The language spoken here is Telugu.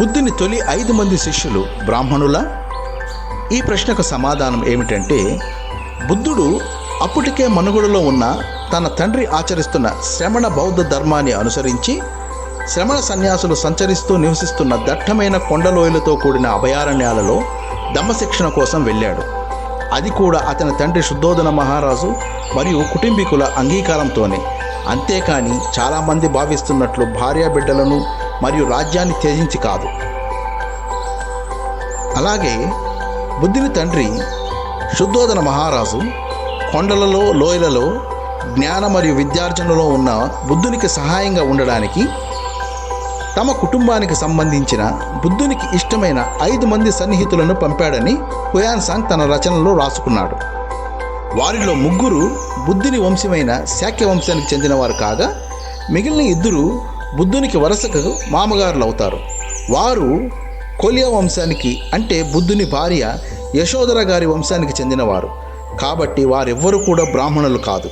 బుద్ధుని తొలి ఐదు మంది శిష్యులు బ్రాహ్మణుల? ఈ ప్రశ్నకు సమాధానం ఏమిటంటే బుద్ధుడు అప్పటికే మనుగడలో ఉన్న తన తండ్రి ఆచరిస్తున్న శ్రమణ బౌద్ధ ధర్మాన్ని అనుసరించి శ్రమణ సన్యాసులు సంచరిస్తూ నివసిస్తున్న దట్టమైన కొండలోయలతో కూడిన అభయారణ్యాలలో దమ్మశిక్షణ కోసం వెళ్ళాడు. అది కూడా అతని తండ్రి శుద్ధోదన మహారాజు మరియు కుటుంబీకుల అంగీకారంతోనే. అంతేకాని చాలామంది భావిస్తున్నట్లు భార్యా బిడ్డలను మరియు రాజ్యాన్ని త్యజించి కాదు. అలాగే బుద్ధుని తండ్రి శుద్ధోదన మహారాజు కొండలలో లోయలలో జ్ఞాన మరియు విద్యార్జనలో ఉన్న బుద్ధునికి సహాయంగా ఉండడానికి తమ కుటుంబానికి సంబంధించిన బుద్ధునికి ఇష్టమైన ఐదు మంది సన్నిహితులను పంపాడని హుయాన్సాంగ్ తన రచనలో రాసుకున్నాడు. వారిలో ముగ్గురు బుద్ధుని వంశమైన శాక్య వంశానికి చెందినవారు కాగా మిగిలిన ఇద్దరు బుద్ధునికి వరుసకు మామగారులు అవుతారు వారు కొలియ వంశానికి అంటే బుద్ధుని భార్య యశోధర గారి వంశానికి చెందినవారు. కాబట్టి వారెవ్వరూ కూడా బ్రాహ్మణులు కాదు.